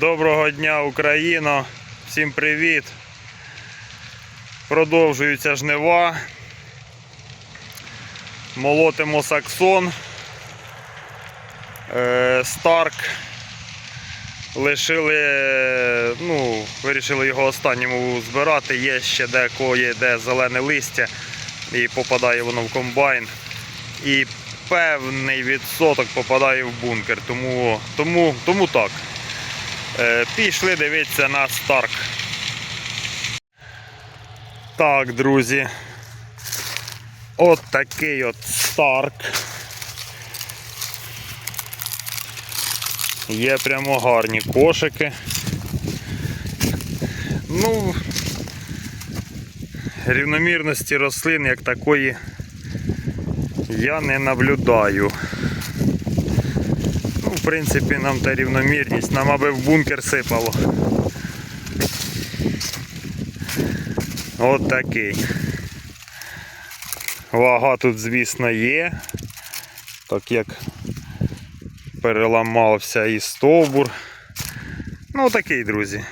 Доброго дня, Україно! Всім привіт! Продовжуються жнива. Молотимо саксон. Е, Старк. Лишили, ну, вирішили його останньому збирати. Є ще декоє, де зелене листя і попадає воно в комбайн. І певний відсоток попадає в бункер. Тому, тому, тому так. Е, Пішли дивитися на Старк. Так, друзі. От такий от Старк. Є прямо гарні кошики. Ну, рівномірності рослин як такої я не наблюдаю. Принципі, нам та рівномірність, нам аби в бункер сипало. От такий. Вага тут, звісно, є. Так як переламався і стовбур. Ну, такий, друзі.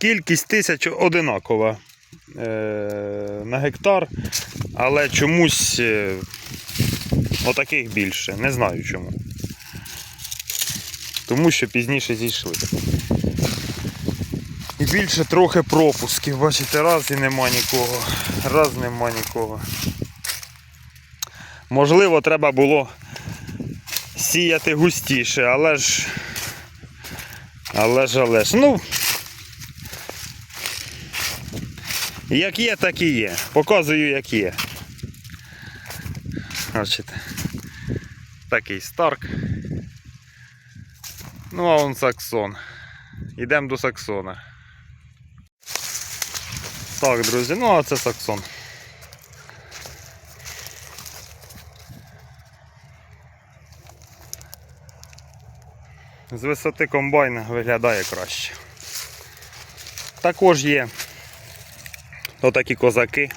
Кількість тисяч одинакова е, на гектар, але чомусь е, отаких більше. Не знаю чому. Тому що пізніше зійшли. І більше трохи пропусків. Бачите, раз і нема нікого. Раз нема нікого. Можливо, треба було сіяти густіше, але ж. Але ж, але ж. Ну. Як є, так і є. Показую, як є. Бачите. Такий старк. Ну, а он саксон. Йдемо до саксона. Так, друзі, ну а це саксон. З висоти комбайна виглядає краще. Також є отакі козаки.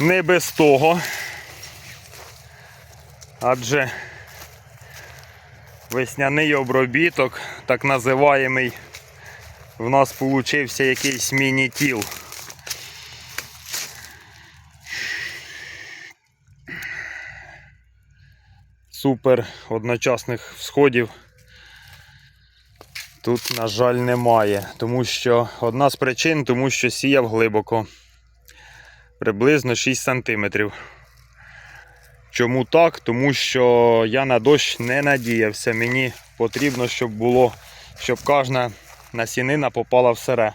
Не без того. Адже весняний обробіток, так називаємий, в нас получився якийсь міні-тіл. Супер одночасних всходів тут, на жаль, немає. Тому що одна з причин, тому що сіяв глибоко. Приблизно 6 см. Чому так? Тому що я на дощ не надіявся. Мені потрібно, щоб було, щоб кожна насінина попала в сере.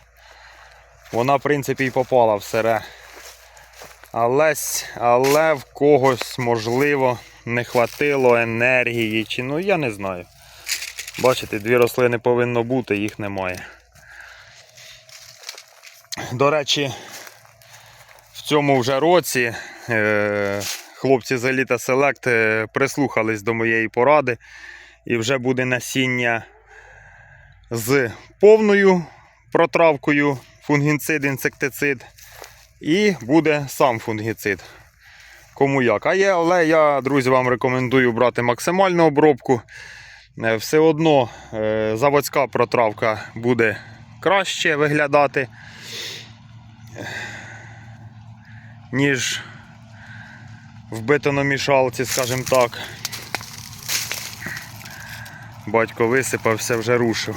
Вона, в принципі, і попала в сере. Але, але в когось, можливо, не хватило енергії. Чи ну я не знаю. Бачите, дві рослини повинно бути, їх немає. До речі, в цьому вже році е, хлопці з Elite Select е, прислухались до моєї поради і вже буде насіння з повною протравкою фунгіцид, інсектицид, і буде сам фунгіцид. Кому як. А є, але я, друзі, вам рекомендую брати максимальну обробку. Е, Все одно е, заводська протравка буде краще виглядати, ніж в бетономішалці, скажімо так. Батько висипався, вже рушив.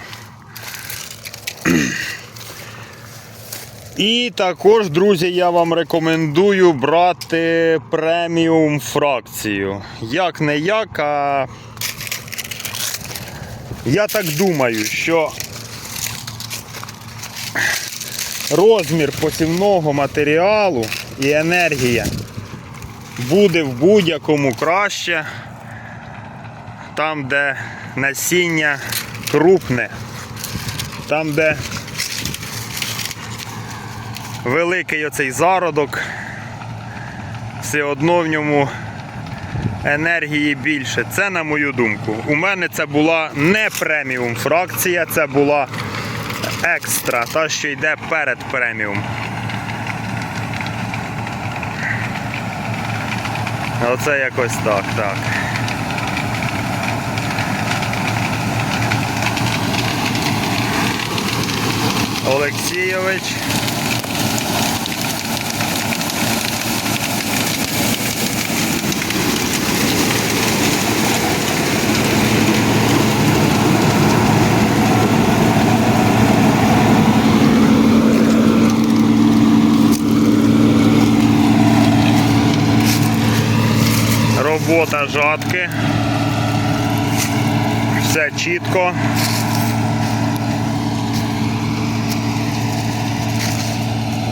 І також, друзі, я вам рекомендую брати преміум фракцію. Як не як, а я так думаю, що розмір посівного матеріалу і енергія буде в будь-якому краще, там, де насіння крупне, там, де великий оцей зародок, все одно в ньому енергії більше. Це на мою думку. У мене це була не преміум фракція, це була екстра, та що йде перед преміум. Оце якось так, так. Олексійович. Робота жатки. Все чітко.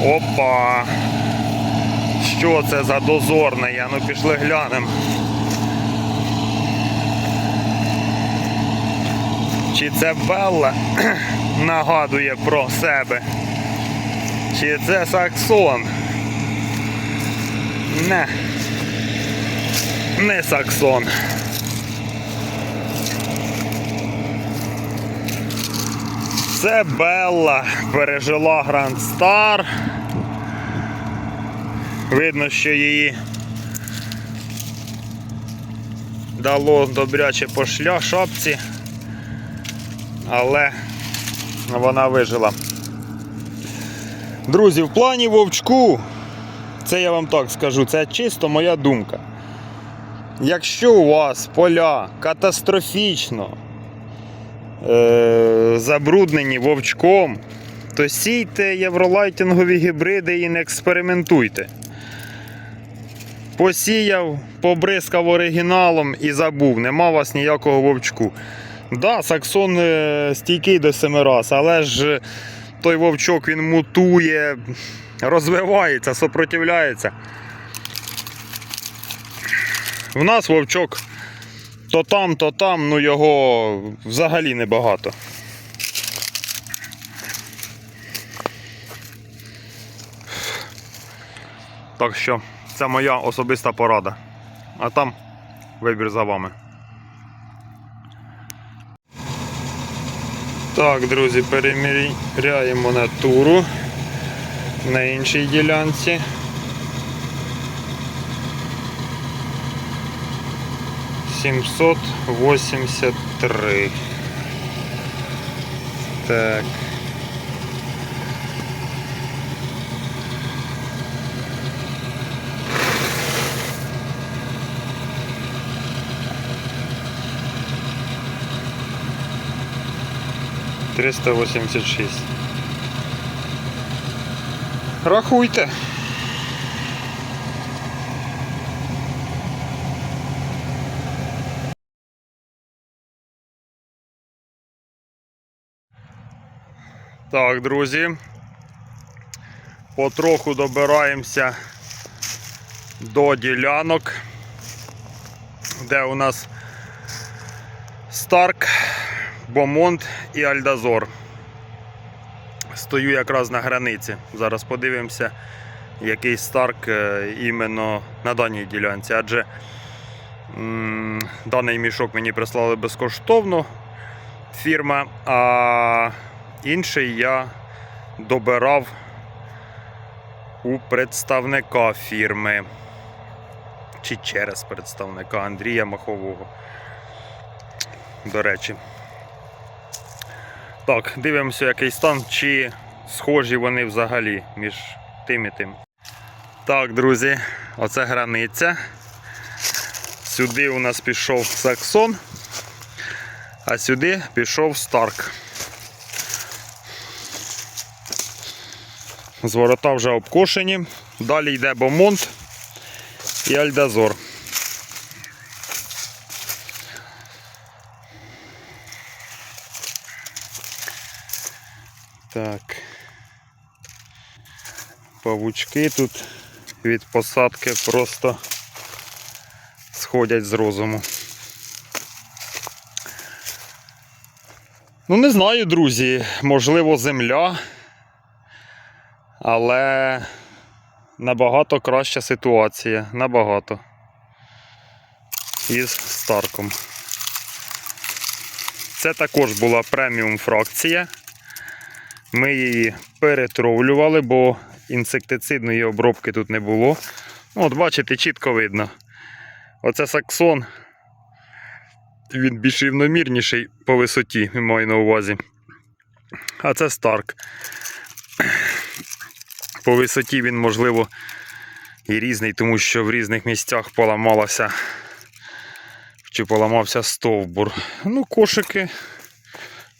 Опа. Що це за дозорне? Я ну пішли глянемо. Чи це Белла нагадує про себе? Чи це Саксон? Не. Не Саксон. Це Белла пережила Гранд Стар. Видно, що її дало добряче по шля шапці, але вона вижила. Друзі, в плані вовчку, це я вам так скажу, це чисто моя думка. Якщо у вас поля катастрофічно е, забруднені вовчком, то сійте євролайтингові гібриди і не експериментуйте. Посіяв, побризкав оригіналом і забув, нема у вас ніякого вовчку. Да, Саксон е, стійкий до семи раз, але ж той вовчок він мутує, розвивається, сопротивляється. В нас вовчок то там, то там, ну його взагалі небагато. Так що це моя особиста порада. А там вибір за вами. Так, друзі, переміряємо натуру на іншій ділянці. Сімсот восемьдесят три. Так. Триста восемьдесят шесть. Рахуйте. Так, друзі. Потроху добираємося до ділянок, де у нас Старк, Бомонт і Альдазор. Стою якраз на границі. Зараз подивимося, який Старк е, іменно на даній ділянці. Адже даний мішок мені прислали безкоштовно фірма, а інший я добирав у представника фірми. Чи через представника Андрія Махового. До речі. Так, дивимося, який стан, чи схожі вони взагалі між тим і тим. Так, друзі, оце границя. Сюди у нас пішов Саксон, а сюди пішов Старк. Зворота вже обкошені. Далі йде Бомонт і Альдазор. Так. Павучки тут від посадки просто сходять з розуму. Ну, не знаю, друзі, можливо, земля, але набагато краща ситуація. Набагато. Із Старком. Це також була преміум фракція. Ми її перетровлювали, бо інсектицидної обробки тут не було. Ну, От бачите, чітко видно. Оце саксон. Він більш рівномірніший по висоті, маю на увазі. А це Старк. По висоті він, можливо, і різний, тому що в різних місцях поламалося чи поламався стовбур. Ну, кошики.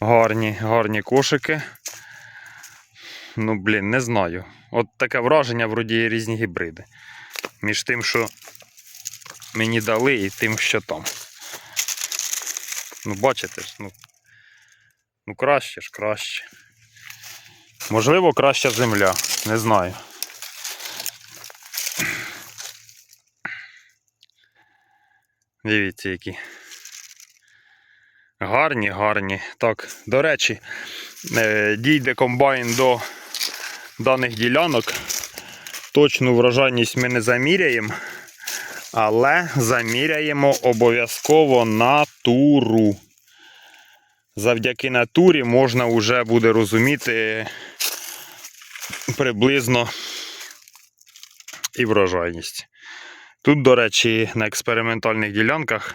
Гарні, гарні кошики. Ну, блін, не знаю. От таке враження, вроді є різні гібриди. Між тим, що мені дали, і тим, що там. Ну, бачите ж, ну. Ну, краще ж, краще. Можливо, краща земля. Не знаю. Дивіться, які. Гарні, гарні. Так, до речі, е, дійде комбайн до даних ділянок. Точну врожайність ми не заміряємо, але заміряємо обов'язково натуру. Завдяки натурі можна вже буде розуміти приблизно і врожайність. Тут, до речі, на експериментальних ділянках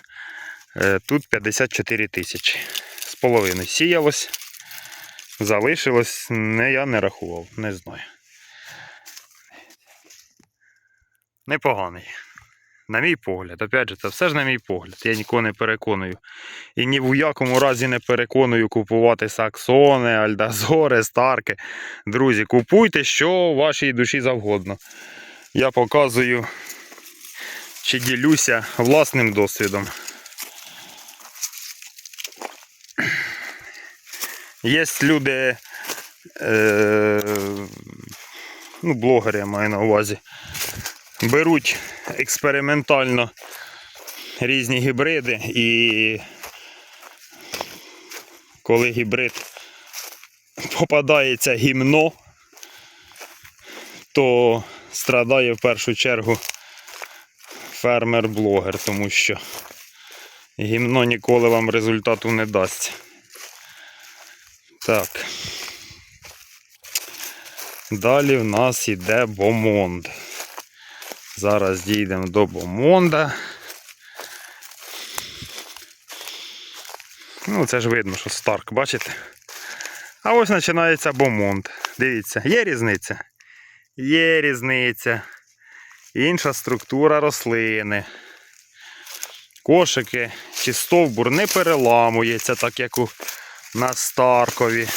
е, тут 54 тисячі. З половиною сіялось, залишилось, не, я не рахував, не знаю. Непоганий. На мій погляд, опять же, це все ж на мій погляд. Я нікого не переконую. І ні в якому разі не переконую купувати саксони, альдазори, старки. Друзі, купуйте, що вашій душі завгодно. Я показую чи ділюся власним досвідом. Є люди, е, ну, блогери я маю на увазі, беруть експериментально різні гібриди і коли гібрид попадається гімно, то страдає в першу чергу фермер-блогер, тому що гімно ніколи вам результату не дасть. Так. Далі в нас іде бомонд. Зараз дійдемо до бомонда. Ну, це ж видно, що Старк, бачите? А ось починається бомонд. Дивіться, є різниця? Є різниця. Інша структура рослини. Кошики чи стовбур не переламується, так як у на Старкові.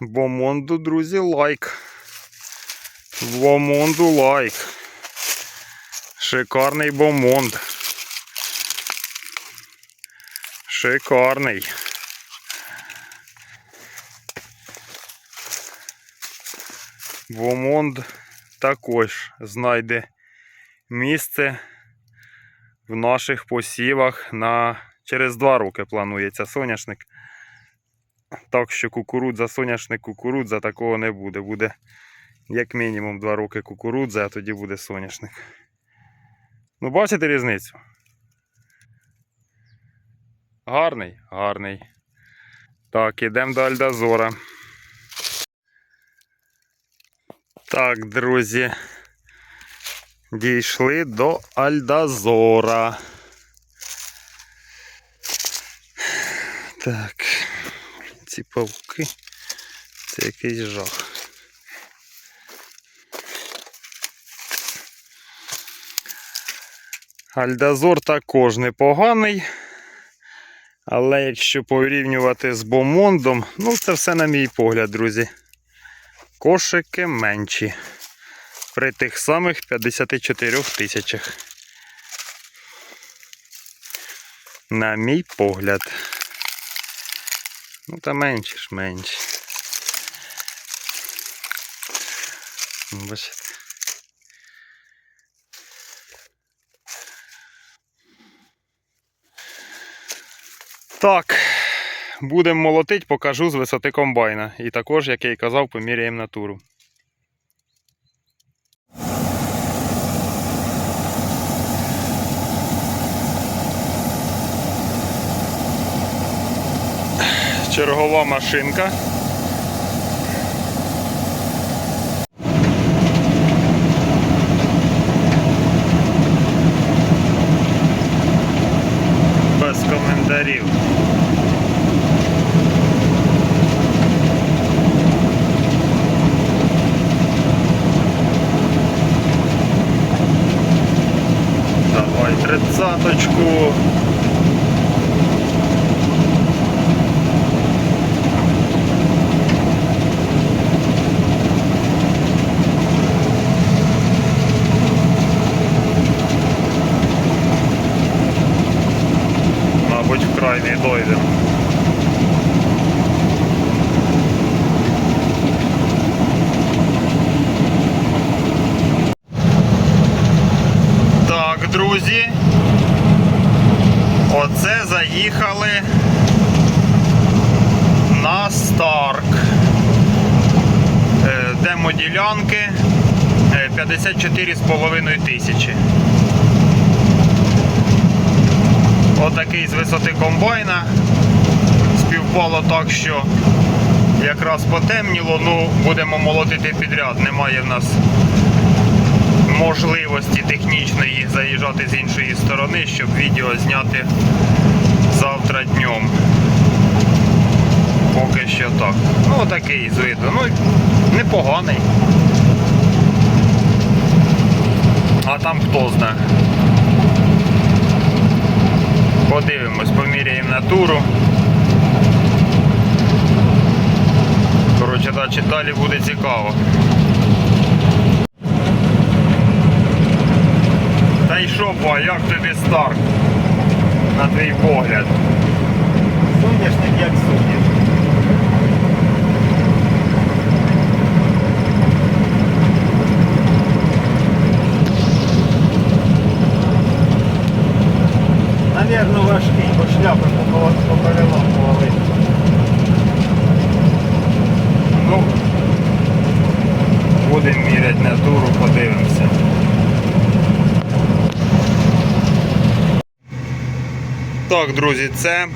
Бомонду, друзі, лайк. Бомонду лайк. Шикарний бомонд. Шикарний. Бомонд також знайде місце в наших посівах на через два роки планується соняшник. Так що кукурудза, соняшник, кукурудза такого не буде. Буде як мінімум 2 роки кукурудза, а тоді буде соняшник. Ну, бачите різницю? Гарний, гарний. Так, ідемо до Альдазора. Так, друзі. Дійшли до Альдазора. Так. Ці павуки. Це якийсь жах. Альдазор також непоганий. Але якщо порівнювати з бомондом, ну це все на мій погляд, друзі. Кошики менші. При тих самих 54 тисячах. На мій погляд. Ну та менше ж менше. Бачите. Так, будемо молотить, покажу з висоти комбайна. І також, як я й казав, поміряємо натуру. чергова машинка. Без коментарів. Давай тридцаточку. Дойдемо. Так, друзі. Оце заїхали на Старк. Е, Демоділянки е, 54,5 тисячі. Отакий з висоти комбайна. Співпало так, що якраз потемніло, ну будемо молотити підряд. Немає в нас можливості технічної заїжджати з іншої сторони, щоб відео зняти завтра днем. Поки що так. Ну такий з виду. Ну непоганий. А там хто знає. Подивимось, поміряємо натуру. Коротше, далі, далі буде цікаво. Та й що, ба, як тобі старт? На твій погляд. Соняшник як соняшник. Навірно важкий, бо шляпи по. Ну, будемо міряти натуру, подивимося. Так, друзі, це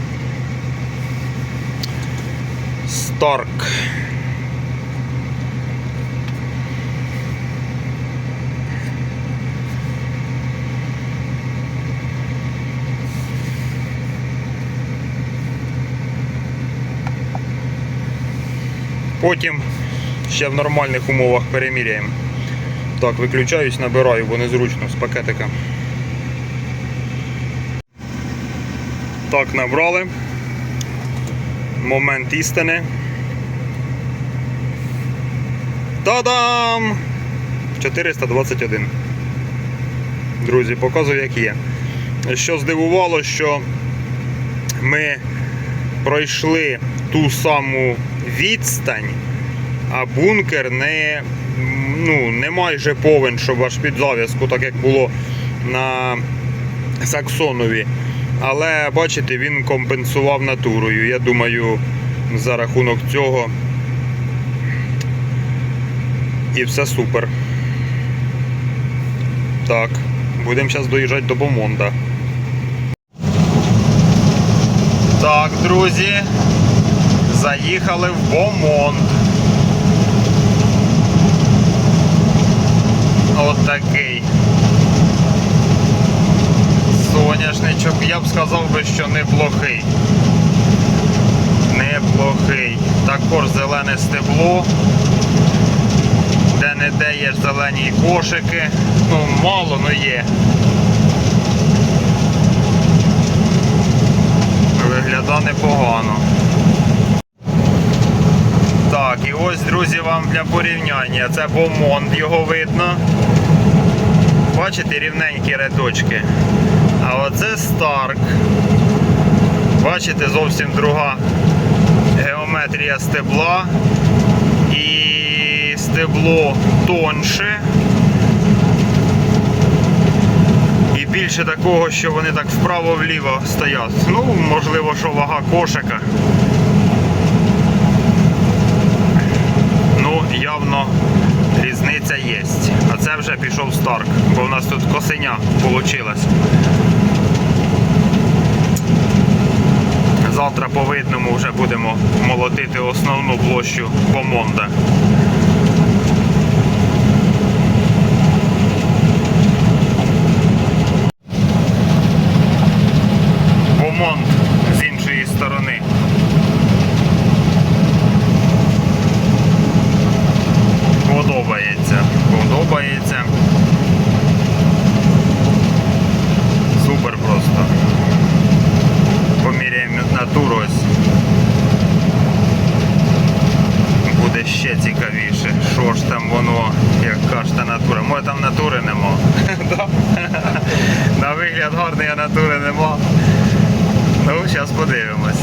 Старк. Потім ще в нормальних умовах переміряємо. Так, виключаюсь, набираю, бо незручно з пакетика. Так, набрали. Момент істини. Та-дам! 421. Друзі, показую, як є. Що здивувало, що ми пройшли ту саму відстань, а бункер не, ну, не майже повен, щоб аж під зав'язку, так як було на Саксонові. Але бачите, він компенсував натурою. Я думаю, за рахунок цього. І все супер. Так, будемо зараз доїжджати до Бомонда. Так, друзі, заїхали в Бомонд. От такий. Соняшничок, я б сказав би, що неплохий. Неплохий. Також зелене стебло. Де не де є зелені кошики. Ну, мало, но є. Виглядає непогано. Так, і ось, друзі, вам для порівняння. Це Бомонд, його видно. Бачите, рівненькі рядочки. А оце Старк. Бачите, зовсім друга геометрія стебла. І стебло тонше. І більше такого, що вони так вправо-вліво стоять. Ну, можливо, що вага кошика. Ну, явно різниця є. А це вже пішов Старк, бо в нас тут косеня вийшла. Завтра по видному вже будемо молотити основну площу Бомонда. Бомонд з натуру ось. Буде ще цікавіше. Що ж там воно, яка ж та натура. Може там натури нема. Да? На вигляд гарний, а натури нема. Ну, зараз подивимось.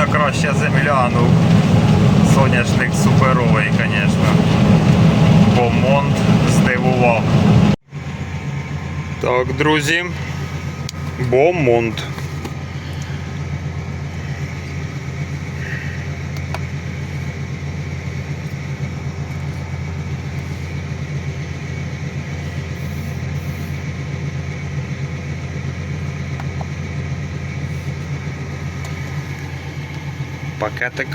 Видно краща земля, ну соняшник суперовий, звісно. Бомонд здивував. Так, друзі. Бомонд. Пакетик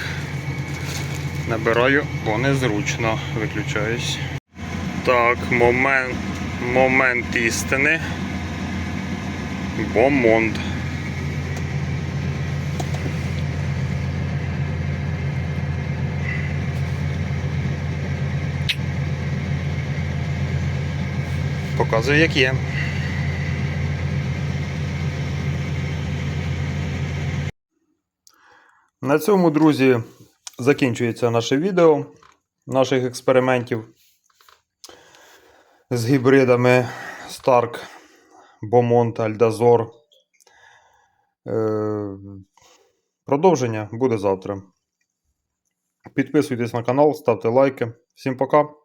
набираю, бо незручно виключаюсь. Так, момент, момент істини. Бомонд. Показую, як є. На цьому, друзі, закінчується наше відео наших експериментів з гібридами Stark, Beaumont, Альдазор. Е, Продовження буде завтра. Підписуйтесь на канал, ставте лайки. Всім пока!